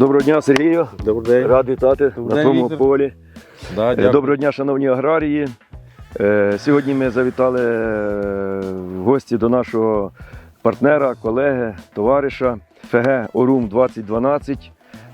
Доброго дня, Сергію. Добрий день. Рад вітати Добрий на день, полі. Да, Е, дякую. Доброго дня, шановні аграрії. Е, Сьогодні ми завітали е, в гості до нашого партнера, колеги, товариша ФГ Орум 2012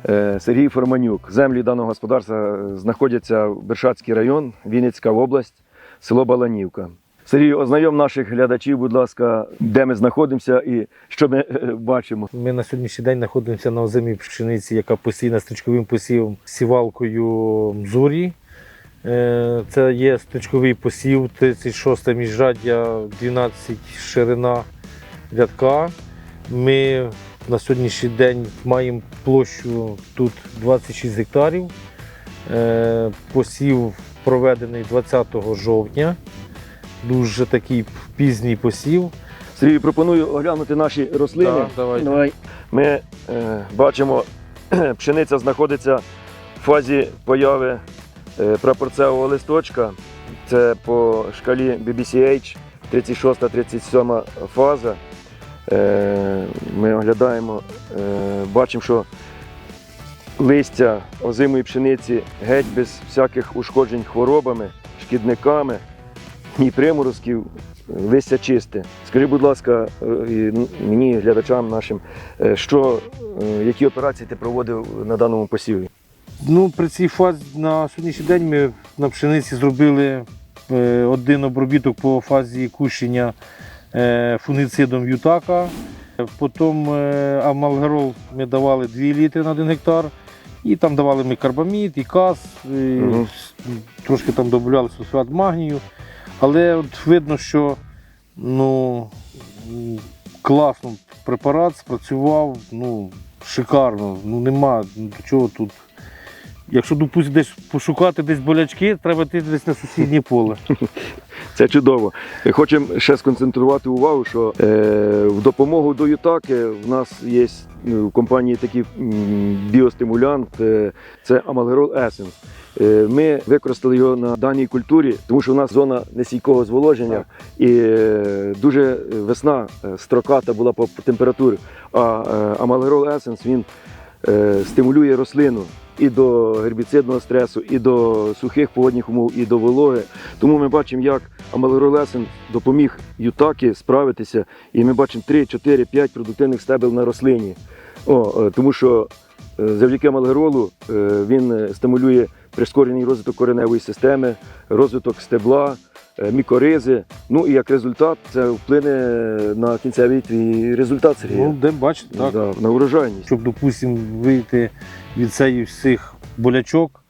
е, Сергій Форманюк. Землі даного господарства знаходяться в Бершацький район, Вінницька область, село Баланівка. Сергій, ознайом наших глядачів, будь ласка, де ми знаходимося і що ми е, бачимо. Ми на сьогоднішній день знаходимося на озимій пшениці, яка посіяна стрічковим посівом сівалкою Мзурі. Е, Це є стрічковий посів, 36 міжряддя, 12 ширина рядка. Ми на сьогоднішній день маємо площу тут 26 гектарів. Е, Посів проведений 20 жовтня. Дуже такий пізній посів. Сергій, пропоную оглянути наші рослини. Так, давайте. Давай. Ми е, бачимо, пшениця знаходиться в фазі появи е, прапорцевого листочка. Це по шкалі BBCH 36-37 фаза. Е, ми оглядаємо, е, бачимо, що листя озимої пшениці геть без всяких ушкоджень хворобами, шкідниками, ні приморозків, листя чисте. Скажи, будь ласка, е, мені, глядачам нашим, е, що, е, які операції ти проводив на даному посіві? Ну, при цій фазі на сьогоднішній день ми на пшениці зробили е, один обробіток по фазі кущення е, фунгіцидом Ютака. Потім е, амалгерол ми давали 2 літри на 1 гектар. І там давали ми карбамід, і каз, і Мгм. трошки там додавали сульфат магнію. Але от видно, що ну, класно препарат спрацював, ну, шикарно. Ну, нема чого тут. Якщо допустим, десь пошукати десь болячки, треба йти десь на сусіднє поле. Це чудово. Е, Хочемо ще сконцентрувати увагу, що е, в допомогу до Ютаки в нас є ну, в компанії такий біостимулянт, е, це Амалгерол Essence. Е, Ми використали його на даній культурі, тому що у нас зона нестійкого зволоження і е, дуже весна е, строката була по температурі. А е, Амалгерол Essence він е, стимулює рослину і до гербіцидного стресу, і до сухих погодних умов, і до вологи. Тому ми бачимо, як амалоролесен допоміг Ютакі справитися, і ми бачимо 3, 4, 5 продуктивних стебел на рослині. О, е, тому що е, завдяки амалгеролу е, він е, стимулює прискорений розвиток кореневої системи, розвиток стебла, е, мікоризи. Ну і як результат це вплине на кінцевий твій результат, Сергій. Ну, де бачите, так. Да, на урожайність. Щоб, допустимо, вийти від цієї всіх болячок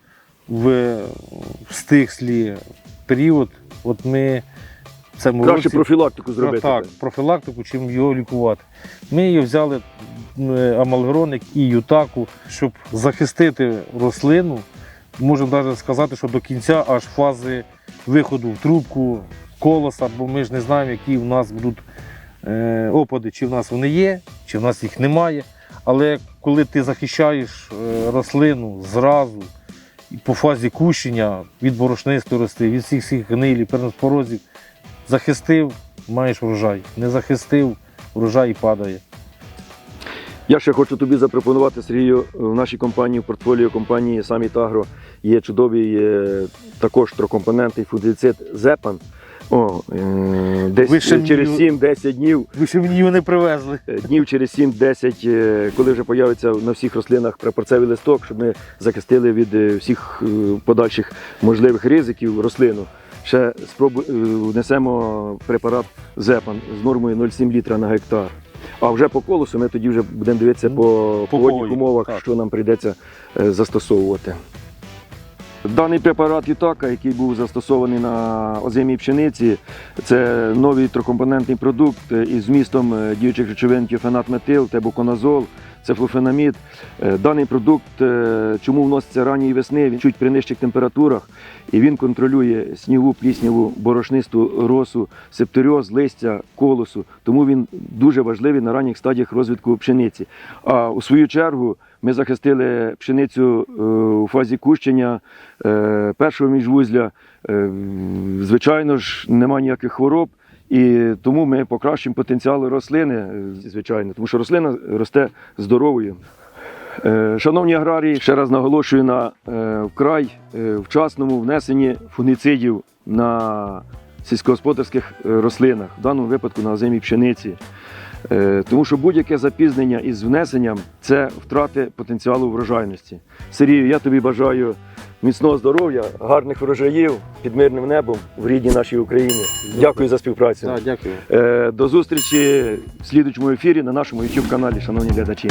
в стихлі період, от ми цьому Краще році профілактику зробити. так, профілактику, чим його лікувати. Ми її взяли е, амалгроник і ютаку, щоб захистити рослину. Можемо навіть сказати, що до кінця аж фази виходу в трубку колоса, бо ми ж не знаємо, які в нас будуть е, опади, чи в нас вони є, чи в нас їх немає. Але коли ти захищаєш е, рослину зразу і по фазі кущення від борошнистої рости, від всіх всіх гнилі, перноспорозів, захистив, маєш врожай. Не захистив, врожай падає. Я ще хочу тобі запропонувати, Сергію, в нашій компанії, в портфоліо компанії Summit Agro є чудовий також трокомпонентний фунгіцид Зепан. О, е, десь Ви ще через 7-10 днів, Ви ще мені його не привезли. е, днів через 7-10, е, коли вже появиться на всіх рослинах прапорцевий листок, щоб ми захистили від всіх подальших можливих ризиків рослину. Ще спробу внесемо препарат Зепан з нормою 0,7 літра на гектар. А вже по колосу ми тоді вже будемо дивитися по по погодних умовах, так. що нам прийдеться е, застосовувати. Даний препарат Ютака, який був застосований на озимій пшениці, це новий трикомпонентний продукт е, із змістом е, діючих речовин тіофенат метил, тебуконазол, цефлофенамід. Е, Даний продукт е, чому вноситься ранньої весни, він чуть при нижчих температурах і він контролює снігу, плісняву, борошнисту росу, септоріоз, листя, колосу. Тому він дуже важливий на ранніх стадіях розвитку пшениці. А у свою чергу ми захистили пшеницю е, у фазі кущення першого міжвузля. Звичайно ж, немає ніяких хвороб. І тому ми покращимо потенціал рослини, е, звичайно, тому що рослина росте здоровою. Е, Шановні аграрії, ще раз наголошую на е, вкрай вчасному внесенні фунгіцидів на сільськогосподарських рослинах, в даному випадку на озимій пшениці. Тому що будь-яке запізнення із внесенням це втрати потенціалу врожайності. Сергію, я тобі бажаю міцного здоров'я, гарних врожаїв під мирним небом в рідній нашій Україні. Дякую за співпрацю. Так, дякую. Е, До зустрічі в слідучому ефірі на нашому YouTube каналі, шановні глядачі.